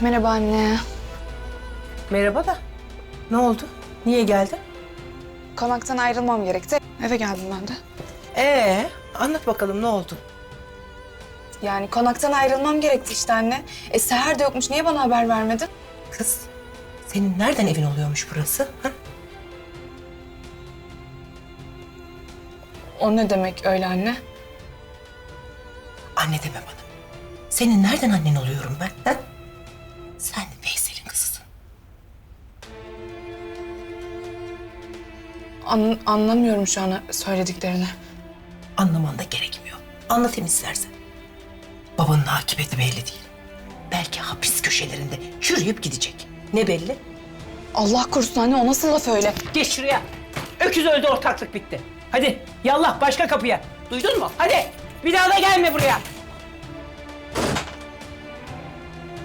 Merhaba anne. Merhaba da. Ne oldu? Niye geldin? Konaktan ayrılmam gerekti. Eve geldim ben de. Ee, anlat bakalım ne oldu? Yani konaktan ayrılmam gerekti işte anne. E Seher de yokmuş. Niye bana haber vermedin? Kız, senin nereden evin oluyormuş burası? Ha? O ne demek öyle anne? Anne deme bana. Senin nereden annen oluyorum ben? Ha? An- anlamıyorum şu an söylediklerini. Anlaman da gerekmiyor. Anlatayım istersen. Babanın akıbeti belli değil. Belki hapis köşelerinde çürüyüp gidecek. Ne belli? Allah korusun anne o nasıl laf öyle? Geç şuraya. Öküz öldü ortaklık bitti. Hadi yallah başka kapıya. Duydun mu? Hadi. Bir daha da gelme buraya.